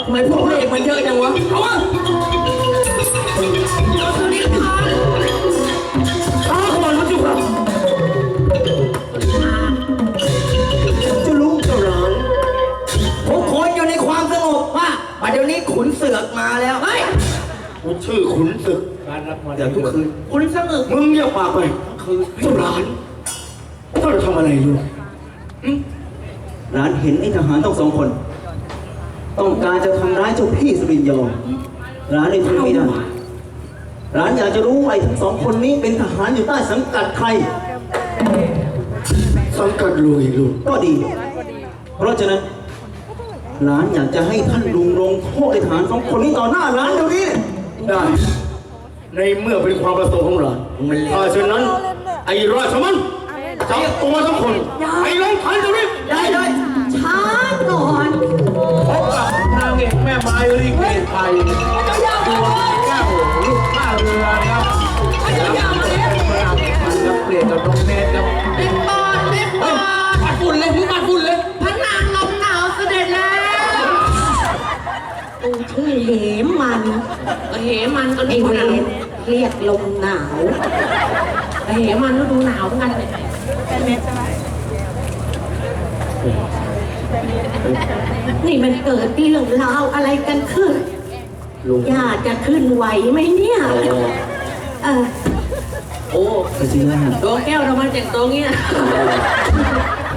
ทำไมพวกพระเอกมันเยอะจังวะ เอาวะข้าขบวนพระจุกครับเจะลุงเจ้าหลานทุกคนอยู่ในความสงบว่าปัจจุบันนี้ขุนเสือกมาแล้วเฮ้ยกูชื่อขุนศึกเดี๋ยวทุกคืนคุณสงบมึงอย่าปากไปคือเจ้าหลานเจ้าจะทำอะไรอยู่ร้านเห็นไอ้ทหารต้องสองคน ต้องการจะทำร้ายเจ้าพี่สุรินทร์ยอมร้านเลยทนไม่ได้ร้านอยากจะรู้ว่าไอ้ทั้งสองคนนี้เป็นทหารอยู่ใต้สังกัดใคร สังกัดลุยลุงก็ดี เพราะฉะนั้นร้านอยากจะให้ท่านลุงลงโทษไอ้ทหารสองคนนี้ต่อหน้าร้านเดี๋ยวนี้ ได้ ในเมื่อเป็นความประสงค์ของหลานถ้าเช่นนั้นไอ้ราชมันจับตัวทั้งคนไปลงทันเดี๋ยวนี้ ได้เลยช้าก่อน ไม้ลิเกไทยตัวแก้วลูกท่าเรือครับแล้วเป็นประหลาดพันแล้วเปลี่ยนกับน้องเนทครับเป็นบอลเป็นบอลปัดฝุ่นเลยมึงปัดฝุ่นเลยพระนางลมหนาวเสด็จแล้วกูชื่อเหมมันเหมันก็ไอดูเวหนาวรเรียกลมหนาวเหมันก็ดูหนาวเหมือนกันเลย นี่มันเกิดเรื่องราวอะไรกันขึ้นลุงญาติจะขึ้นไหวไหมเนี่ย เออโอ้ก็จริงแล้วดวงแก้วทำไมแต่งตัวเงี้ย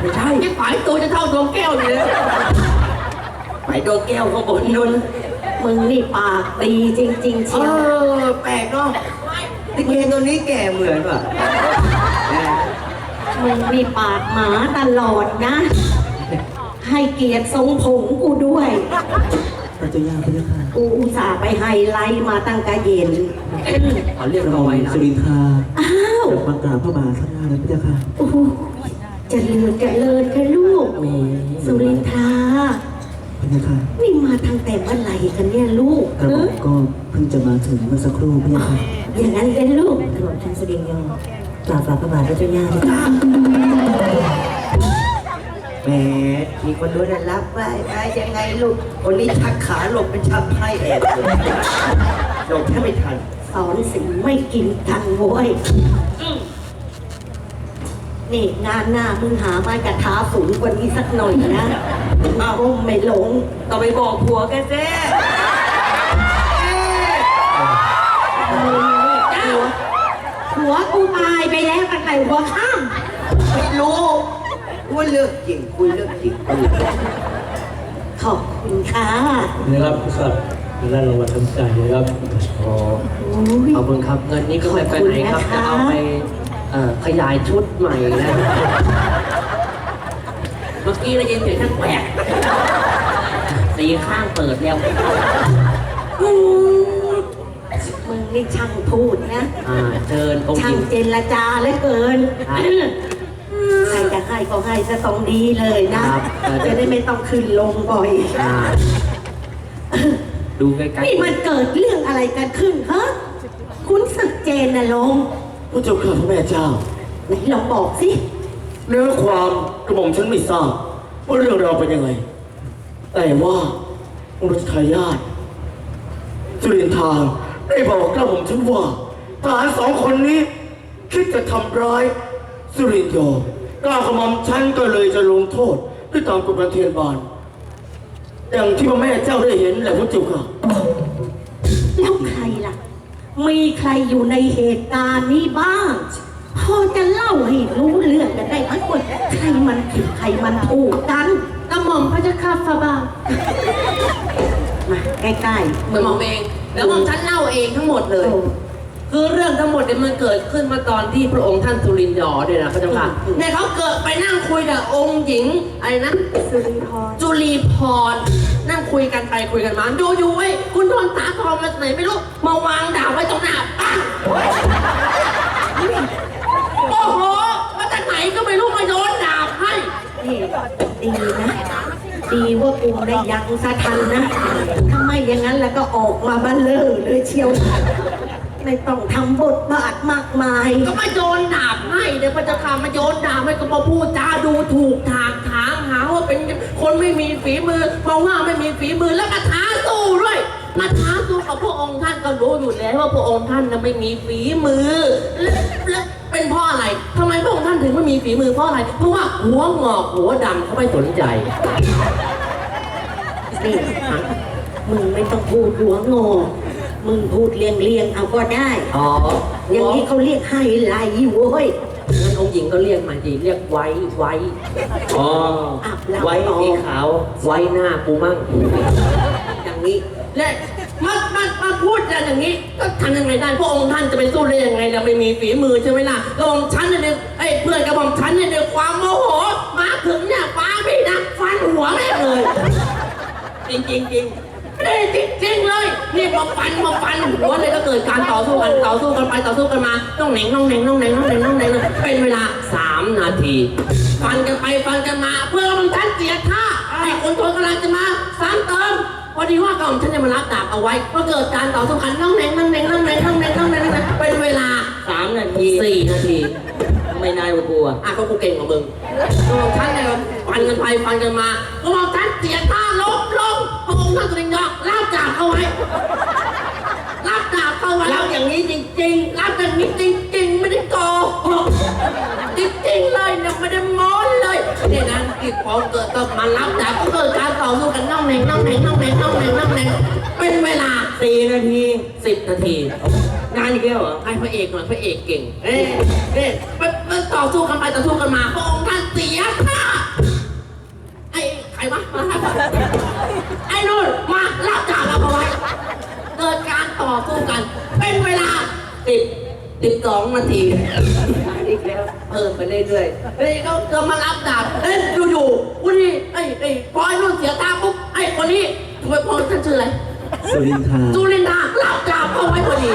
ไม่ใช่ไอ้ฝ่ายตัวจะเท่าดวงแก้วเลยไปโดนแก้วเขาบนนุนมึงนี่ปากดีจริงๆเอเชียวอแปลกเนาะลิเกตัวนี้แก่เหมือนป่ะมึงนี่ปากหมาตลอดนะ ให้เกียรติทรงผมกูด้วย พระเจ้าย่าพระเจ้าค่ะกูอุตส่าห์ไปไฮไลท์มาตั้งกะเย็นขอเรียกกระเราหม่อไว้มนะสุรินทราอ้าวเกิดมากราบพระบาทพระหน้าเลยพระเจ้าค่ะโอ้โหเจริญเจริญกันลูก สุรินทราพระเจ้าค่ะนี่มาทางแต่เมื่อไหร่กันเนี่ยลูกกระหม่อมก็เพิ่งจะมาถึงเมื่อสักครู่พระเจ้าค่ะอย่างนั้นเป็นลูก กระหม่อมชันสุรินทร์ยอมกราบฝ่าพระบาทพระเจ้าย่าพระเจ้าค่ะ แหมมีคนรู้นะรับไหว้ไปยังไงลูก คนนี้ชักขาหลบเป็นชักไพ่แอบเลยหลบแทบไม่ทัน สอนสิงไม่กินกันโว้ยนี่งานหน้ามึงหาไม้กระทาสูงกว่านี้สักหน่อยนะอ้าวไม่หลงต่อไปบอกผัวแกเจ้ ว่าเลือกจริงคุยเลือกจริงคุยขอบคุณค่ะนะครับสัตว์ได้รางวัลน้ำใจนะครับอ๋อโอ้ยขอบคุณครับ เงินนี้ก็ไม่ไปไหนครับขอบคุณนะคะจะเอาไปเอ่อขยายชุดใหม่นะเมื่อกี้เรายินเสียงท่านแปลกสีข้างเปิดแล้วอืมมึงนี่ช่างพูดนะอ่าเชิญองค์หช่างญิงเจรจาเหลือเกินครับ ใครจะให้ก็ให้จะต้องดีเลยนะจะได้ไม่ต้องขึ้นลงบ่อย อ่าดูใกล้นี่มันเกิดเรื่องอะไรกันขึ้นฮะคุณศึกเจนนะลงค์พระเจ้าข้าพระแม่เจ้า ไหนลองบอกสิ เนื้อความกระหม่อมฉันไม่ทราบว่าเรื่องราวเป็นยังไง แต่ว่าองค์รัชทายาทสุรินทางได้บอกกระหม่อมฉันว่าทหารสองคนนี้ คิดจะทำร้ายสุรินทร์โยม กล้าวกระหม่อมฉันก็เลยจะลงโทษด้วยตามกฎบันเทียนบานอย่างที่พระแม่เจ้าได้เห็นแหละพระเจ้าค่ะ แล้วใครล่ะ มีใครอยู่ในเหตุการณ์นี้บ้าง พอจะเล่าให้รู้เรื่องกันได้ไหมว่าใครมันผิดใครมันถูกกันกระหม่อมพระเจ้าข้าฟาบาทมาใกล้ๆ เหมือนหมอมเอง แล้วหมอมฉันเล่าเองทั้งหมดเลย คือเรื่องทั้งหมดเนี่ยมันเกิดขึ้นมาตอนที่พระองค์ท่านสุรินทร์ยอเนี่ยนะพระเจ้าค่ะเนี่ยเขาเกิดไปนั่งคุยกับองค์หญิงอะไรนะสุริพรจุลีพร นั่งคุยกันไปคุยกันมาดูอยู่เว้ยคุณโดนตาทองมาจากไหนไม่รู้ มาวางดาบไว้ตรงหน้าปังโอ้โหมาจากไหนก็ไม่รู้มาโยนดาบให้นี่ดีนะ ดีว่ากูได้ยังสะทันนะถ้าไม่อย่างนั้นแล้วก็ออกมาบ้าเลอเลยเชียว ไม่ต้องทำบทบาทมากมาย ก็มาโยนดาบให้เดี๋ยวพระเจ้าค่ะมาโยนดาบให้ก็มาพูดจาดูถูกถากถางหาว่าเป็นคนไม่มีฝีมือเพราะว่าไม่มีฝีมือแล้วมาท้าสู้ด้วยมาท้าสู้กับพระองค์ท่านก็รู้อยู่แล้วว่าพระองค์ท่านน่ะไม่มีฝีมือและและเป็นเพราะอะไรทำไมพระองค์ท่านถึงไม่มีฝีมือเพราะอะไร เพราะว่าหัวงอกหัวดำเขาไม่สนใจนี่มึงไม่ต้องพูดหัวงอ มึงพูดเลียงเลียงๆเอาก็ได้ อ๋ออย่างนี้เขาเรียกไฮไลท์เว้ยงั้นองค์หญิงก็เรียกมาดีเรียกไว้ไว้อ๋ออาบน้ำไว้สีขาว ไว้หน้ากูมั่งอย่างนี้ และมันมันมันพูดกันอย่างนี้ ก็ทำยังไงได้พระองค์ท่านจะไปสู้ได้ยังไงเราไม่มีฝีมือใช่ไหมล่ะกระบอกฉันเนี่ยไอ้ยเพื่อนกระบอกฉันเนี่ยด้วยความโมโห มาถึงเนี่ยฟ้าพี่นะฟันหัวแม่งเลย จริงจริงจริง นี่จริงๆเลยนี่มาฟันมาฟันหัวเลยก็เกิดการต่อสู้กันต่อสู้กันไปต่อสู้กันมาต้องเหน่งต้องเหน่งต้องเหน่งต้องเหน่งต้องเหน่งเป็นเวลาสามนาทีฟันกันไปฟันกันมา เพื่อมันทันเสียท่าไอ้คนทนกำลังจะมาซ้ำเติมพอดีว่าก่อมฉันจะมารับดาบเอาไว้ก็เกิดการต่อสู้กันต้องเหน่งต้องเหน่งต้องเหน่งต้องเหน่งต้องเหน่งต้องเหน่งเป็นเวลาสามนาทีสี่นาทีไม่นายกว่ากูอะอะก็กูเก่งกว่ามึงก็บอกท่านเนี่ยฟันกันไปฟันกันมาก็บอกท่านเสียท่าลบล งพระองค์ท่านสุรินทร์ยอกรับดาบเอาไว้รับดาบเอาไว้แล้วอย่างนี้จริงๆรับอย่างนี้จริงๆ ไม่ได้โกหกจริงๆเลยเนี่ยไม่ได้ม้อนเลยเนี่ยนะอีกพอเกิดต้องมารับดาบก็เกิดการต่อสู้กันน่องเหน่งน่องเหน่งน่องเหน่งน่องเหน่งน่องเหน่งเป็นเวลาๆสี่นาทีสิบนาทีนานอีกแล้วเหรอให้พระเอกหน่อยพระเอกเก่งเอ๊ะเอ๊ะมันมันต่อสู้กันไปต่อสู้กันมาพระองค์ท่านเสียท่าไอ้ใครวะมาไอ้ นู่นมาลากดาบเราเอาไว้ เกิดการต่อสู้กัน เป็นเวลาสิบสิบสองนาทีอีกแล้วเพิ่มไปเรื่อยๆเฮ้ยเขาจะมารับดาบเอ้ยอยู่ๆวันนี้ไอ้ไอ้พอไอ้นู่นเสียตาปุ๊บไอ้คนนี้ทำไมพอท่านชื่ออะไรสุรินทราจูลินดารับดาบเอาไว้พอดี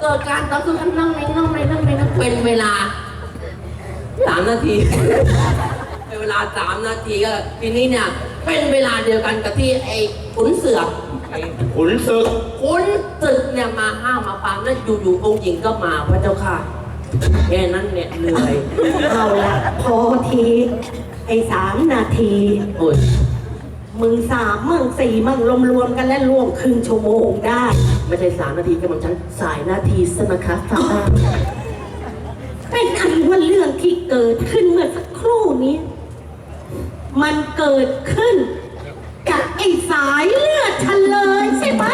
เกิดการต่อสู้กันนั่งในนั่งในนั่งในนั่งเป็นเวลาสามนาทีเป็นเวลาสามนาทีก็ทีนี้เนี่ย เป็นเวลาเดียวกันกับที่ไอ้ขุนเสือกขุนศึกขุนศึกเนี่ยมาห้ามมาฟังแล้วอยู่ๆองค์หญิงก็มาพระเจ้าค่ะแค่นั้นเนี่ยเหนื่อยเอาละพอทีไอ้สามนาทีโอ้ยมึงสามมึงสี่มึงรวมๆกันแล้วรวมครึ่งชั่วโมงได้ ไม่ใช่สามนาทีกำลังฉันสายนาทีสนะคะฟังได้เป็นอันว่าเรื่องที่เกิดขึ้นเมื่อสักครู่นี้ มันเกิดขึ้น กับไอ้สายเลือดฉันเลยใช่ไหม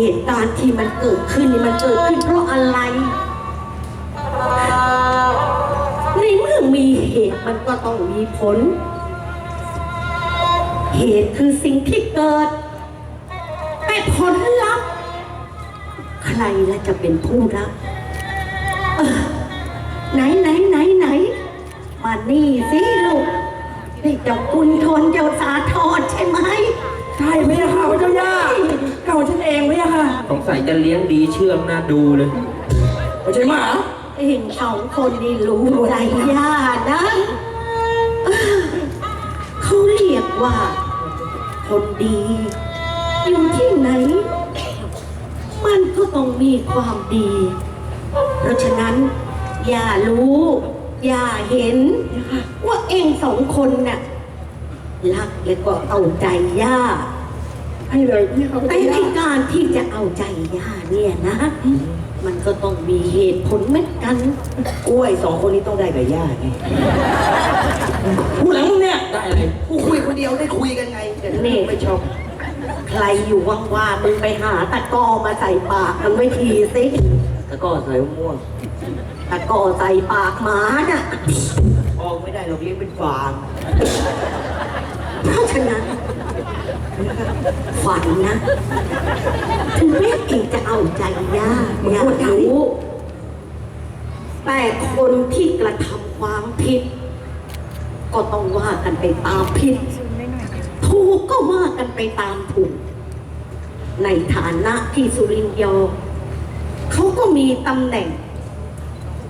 เหตุการณ์ที่มันเกิดขึ้นนี่มันเกิดขึ้นเพราะอะไร ในเมื่อมีเหตุมันก็ต้องมีผล เหตุคือสิ่งที่เกิด แต่ผลลัพธ์ใครละจะเป็นผู้รับไหนไหนไหนไหนมานี่สิลูกนี่เจ้าคุณทนเจ้าสาทรใช่ไหม สงสัยจะเลี้ยงดีเชื่องน่าดูเลยไม่ใช่หมาเองสองคนนี่รู้ใจยากนะเขาเรียกว่า คนดี อยู่ที่ไหน มันก็ต้องมีความดี เพราะฉะนั้น อย่ารู้ อย่าเห็น ว่าเองสองคนน่ะรักและก็เอาใจย่า ให้เลยพี่เขาแต่ในการที่จะเอาใจย่าเนี่ยนะ มันก็ต้องมีเหตุผลเหมือนกัน กล้วยสองคนนี้ต้องได้กับย่าไงผู้หลังมึงเนี่ยได้อะไรกูคุยคนเดียวได้คุยกันไงแต่นี่ไม่ชอบใครอยู่ว่างๆมึงไปหาตะกร้อมาใส่ปากมันไม่ทีสิแล้วก็ใส่ม่วงตะกร้อใส่ปากหมาน่ะออกไม่ได้เราเลี้ยงเป็นฟาร์มเพราะฉะนั้น ฝันนะ ถึงแม้เองจะเอาใจยากอยากรู้ แต่คนที่กระทำความผิด ก็ต้องว่ากันไปตามผิด ถูกก็ว่ากันไปตามถูก ในฐานะที่สุรินทร์ยอมเขาก็มีตำแหน่ง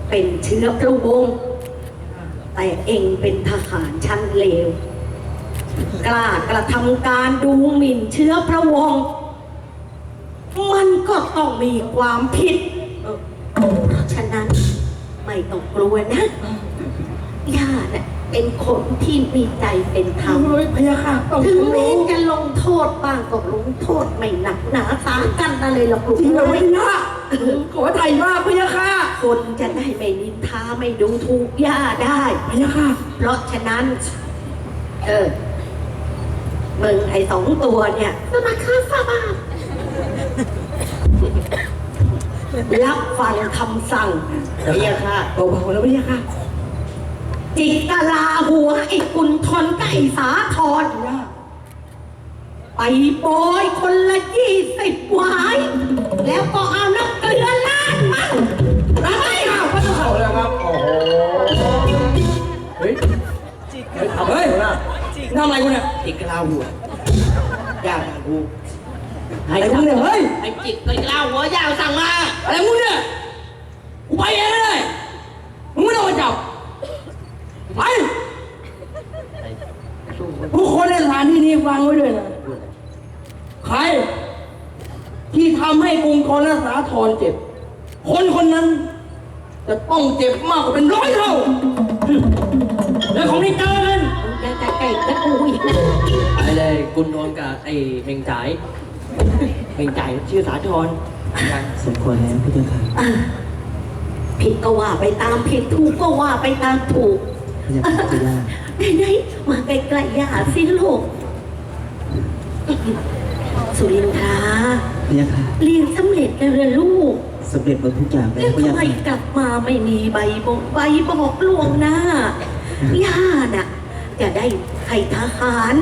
เป็นเชื้อพระวงศ์แต่เองเป็นทหารชั้นเลว กล้ากระทำการดูหมิ่นเชื้อพระวงศ์มันก็ต้องมีความผิดเพราะฉะนั้นไม่ต้องกลัวนะญาติเป็นคนที่มีใจเป็นธรรมเฮ้ยพยาค่ะต้องถึงแม้รู้จะลงโทษบ้างก็ลงโทษไม่หนักหนาสากันอะไรหรอกลูกจริงเหรอเอ้พยยาขอไถ่มากพยาค่ะคนจะได้ไม่นินทาไม่ดูถูกย่าได้ พยาค่ะ เพราะฉะนั้น เออ มึงไอ้สองตัวเนี่ยมาค้าฟาบาทรับฟังคำสั่งพยาค่ะเบาๆแล้วพยาค่ะจิกกะลาหัวไอ้กุนทนกับไอ้สาทรไปโปรยคนละยี่สิบหวาย แล้วก็เอาน้ำเกลือลาาหัวย่าด่ากูอะไรมึงเนี่ยเฮ้ยไอ้จิตไอ้เล่าหัวยาวสั่งมาอะไรมึงเนี่ยกูไปเองเลยมึงไม่ต้องมาจับไปทุกคนในสถานที่นี้ฟังไว้ด้วยนะใคร ที่ทำให้กรุงทนและสาทรเจ็บ คนคนนั้น จะต้องเจ็บมากกว่าเป็นร้อยเท่าอืมแล้วของที่เจอ กันยังจะเก่งกับกูอีกนะไปเลยกุนโดนกับไอ้เมงจ่ายเป็นใจชื่อสาธรสมควรแล้วพี่เจ้าค่ะอะผิดก็ว่าไปตามผิดถูกก็ว่าไปตามถูกพยาค่ะพยาไหนๆมาใกล้ๆย่าสิลูกสุรินทราพยาค่ะเรียนสำเร็จแล้วเหรอลูก สำเร็จหมดทุกอย่างแล้แล้ววพทำยาไมค่ะกลับมาไม่มีใบบอกใบบอกล่วงหน้าย่าน่ะ จะได้ ให้ทหาร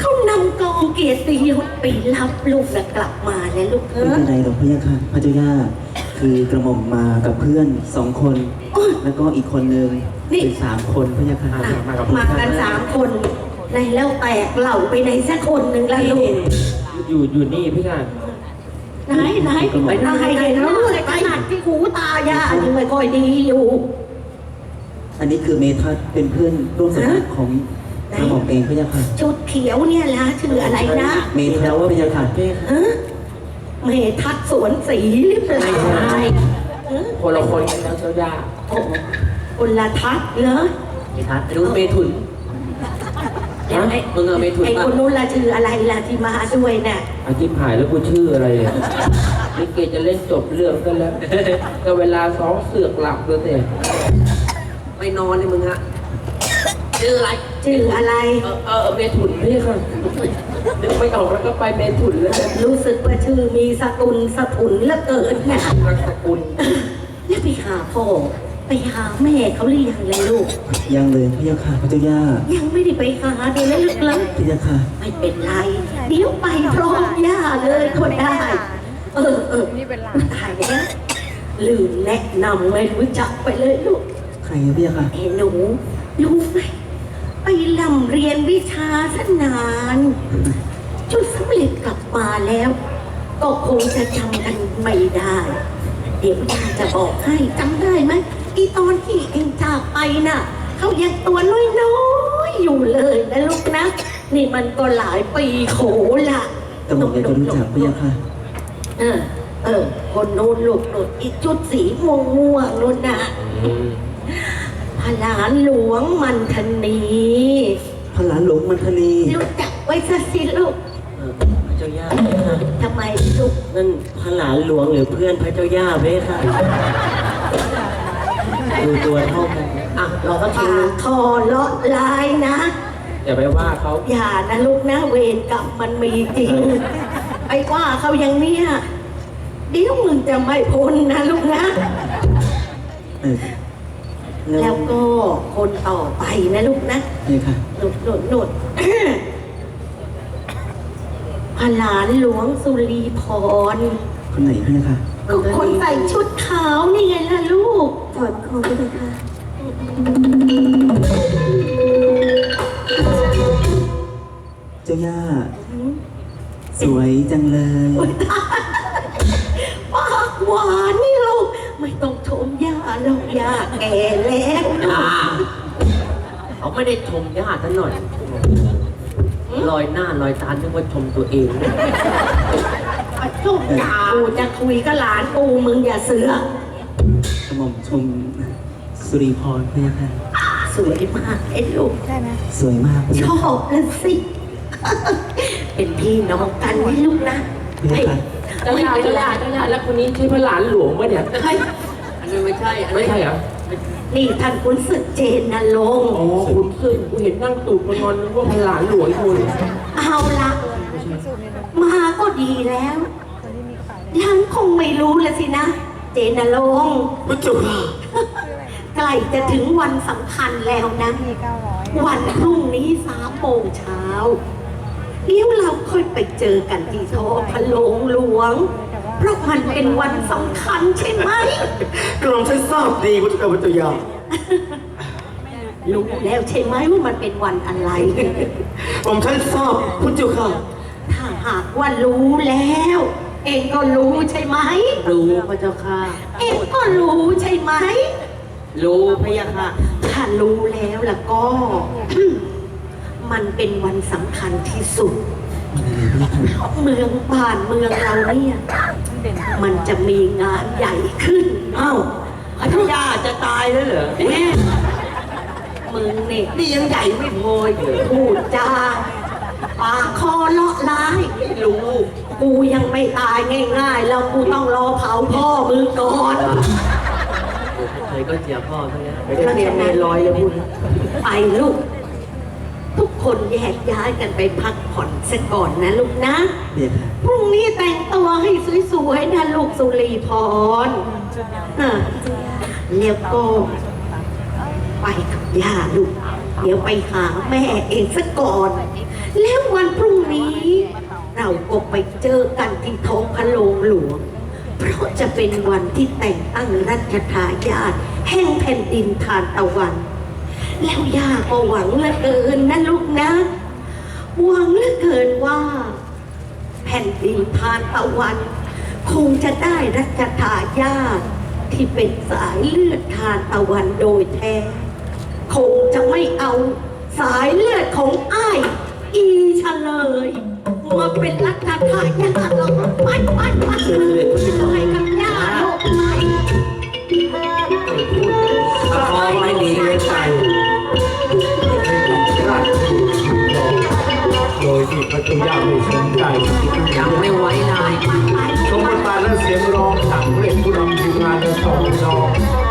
เขานำกองเกียรติยศไปรับลูกและกลับมาแล้วลูกเอไม่อ เป็นไรหรอกพยาค่ะพระเจ้าย่าคือกระหม่อมมากับเพื่อนสองคน โอ้ยแล้วก็อีกคนนึงนี่ เป็นสามคนพยาค่ะอะมากันสามคนในแล้วแตกเหล่าไปในสักคนหนึ่งแล้วลูกอยู่อยู่นี่พี่กันไหนไหนไปไหนไหนแล้วลูกขนาดที่หูตายายังไม่ค่อยดีอยู่ อันนี้คือเมทัศน์เป็นเพื่อนร่วมสำนักของ กระหม่อมเองพยาค่ะชุดเขียวเนี่ยละชื่ออะไรนะเมทัศน์ว่าพยาค่ะฮะเมทัศน์สวนสีหรือเปล่าฮะคนละคนกันแล้วเจ้าย่าโอ้โหคนละทัศน์เหรอไม่ทันดูเมถุนเดี๋ยวไอ้มึงเอาเมถุนไอ้มาคนนู้นละชื่ออะไรล่ะที่มาด้วยน่ะอาทิตย์หายแล้วกูชื่ออะไรอะลิเกจะเล่นจบเรื่องกันแล้วก็เวลาซ้อมเสือกหลับแล้วเนี่ยไม่นอนเลยมึงฮะชื่ออะไร ชื่ออะไร เออเออเมถุนพี่ค่ะนึกไม่ออกแล้วก็ไปเมถุนแล้วรู้สึกว่าชื่อมีสกุลสถุนเหละเกินนะนามสกุลแล้วไปหาพ่อไปหาแม่เขาหรือยังเลยลูก ยังเลยพยาค่ะพระเจ้าย่ายังไม่ได้ไปหาเลยนะลูกเลยพยาค่ะไม่เป็นไร เดี๋ยวไปพร้อมย่าเลยก็ได้ เออเออนี่เป็นไรตายแล้วลืมแนะนำไม่รู้จักไปเลยลูก ใครอะพยาค่ะเอ้หนูรู้ไหม ไปลำเรียนวิชาสนานจนสำเร็จกลับมาแล้ว ก็คงจะจำกันไม่ได้ เดี๋ยวย่าจะบอกให้จำได้ไหมอีตอนที่เองจากไปน่ะเขายังตัวน้อยๆอยู่เลยนะลูกนะ นี่มันก็หลายปีโขละแต่ผมอยากจะรู้จักพยาค่ะ เออ เออ คนโน้นลูกโน้นอีกจุดสีม่วงม่วงๆโน้นนะ พระหลานหลวงมันทนีพระหลานหลวงมันทนีรู้จักไว้ซะสิลูกชทำไมลูกนั่นพระหลานหลวงหรือเพื่อนพระเจ้าย่าเว้ยค่ะดูตัวเท่ากันอะรอสักทีปานึกงคอเลาะลายนะ อย่าไปว่าเขาอย่านะลูกนะเวรกรรมมันมีจริงไปว่าเขาอย่างเนี้ยเดี๋ยวมึงจะไม่พ้นนะลูกนะ เออ แล้แล้ววก็คนต่อไปนะลูกนะเนี่ยค่ะหนุดหนุดหนุดพระหลานหลวงสุรีพร คนไหนคะเนี่ยค่ะคนใส่ชุดขาวนี่ไงล่ะลูกถอดคอไปเลยค่ะ เจ้าย่า สวยจังเลยปากหวานนี่ลูก ไม่ต้องชมย่า หรอกย่าแก่แล้วลูอ่ากเขาไม่ได้ชมญาติซะหน่อย ลอยหน้าลอยตานึกว่าชมตัวเองปะจุกยากูจะคุยกับหลานกูมึงอย่าเสือกกระหม่อมชมสุริพรพะยะค่ะสวยมากไอ้ลูกสวยมากพะชยะอค่ะบแล้วสิ เป็นพี่น้องกันไว้ลูกนะไม่เฮ้ยค่ะ เจ้าญาติเจ้าญาติเจ้าญาติแล้วคนนี้ใช่พระหลานหลวงปะเนี่ย เฮ้ยอันนี้ไม่ใช่ไม่ใช่เหรอนี่ท่านคุณศึกเจนนรงค์อ๋อคุณซึ่งกูเห็นนั่งตูดมันนอนนึกว่าพระหลานหลวงคุณเอาละ มาก็ดีแล้วยังคงไม่รู้ละสินะ เจนนรงค์พระเจ้าค่ะใกล้จะถึงวันสำคัญแล้วนะวันพรุ่งนี้สามโมงเช้าเดี๋ยวเราค่อยไปเจอกันที่ท้องพระโรงหลวง เพราะมันเป็นวันสำคัญใช่ไหม กระหม่อมฉันทราบดีพระเจ้าพระเจ้าย่ารู้แล้วใช่ไหมว่ามันเป็นวันอะไรผมฉันทราบพระเจ้าค่ะถ้าหากว่ารู้แล้ว เองก็รู้ใช่ไหม รู้พระเจ้าค่ะ เองก็รู้ใช่ไหม รู้พระยาค่ะ ถ้ารู้แล้วล่ะก็ มันเป็นวันสำคัญที่สุด เมืองบ้านเมืองเราเนี่ย มันจะมีงานใหญ่ขึ้นเอ้าพระเจ้าย่าจะตายแล้วเหรอแม่มึงเนี่ยนี่ยังใหญ่ไม่พออีกเหรอพูดจาปากคอเลาะร้ายรู้กูยังไม่ตายง่าย ๆ แล้วกูต้องรอเผาพ่อมึงก่อนเคยก็เสียพ่อทั้งนั้นไปเรียนเมนลอยเลยพูดไปลูกทุก คนแยกย้ายกันไปพักผ่อนซะก่อนนะลูกนะเนี่ยค่ะพรุ่งนี้แต่งตัวให้สวยๆนะลูกสุรีพรอะแล้วก็ไปกับย่าลูก เดี๋ยวไปหาแม่เองซะก่อน แล้ววันพรุ่งนี้ เราก็ไปเจอกันที่ท้องพระโรงหลวง เพราะจะเป็นวันที่แต่งตั้งรัชทายาทแห่งแผ่นดินทานตะวัน แล้วย่าก็หวังเหลือเกินนะลูกนะ หวังเหลือเกินว่า แผ่นดินทานตะวัน คงจะได้รัชทายาทที่เป็นสายเลือดทานตะวันโดยแท้ คงจะไม่เอาสายเลือดของอ้ายอีเฉลยมาเป็นรัชทายาทหรอกไปไปไปไปกับย่าลูกไป โดยที่พระเจ้าย่าไม่สนใจยังไม่ไว้ใจยทรงประทานและเสียงร้องสั่งเรียกผู้นำทีมงานจะสองนอง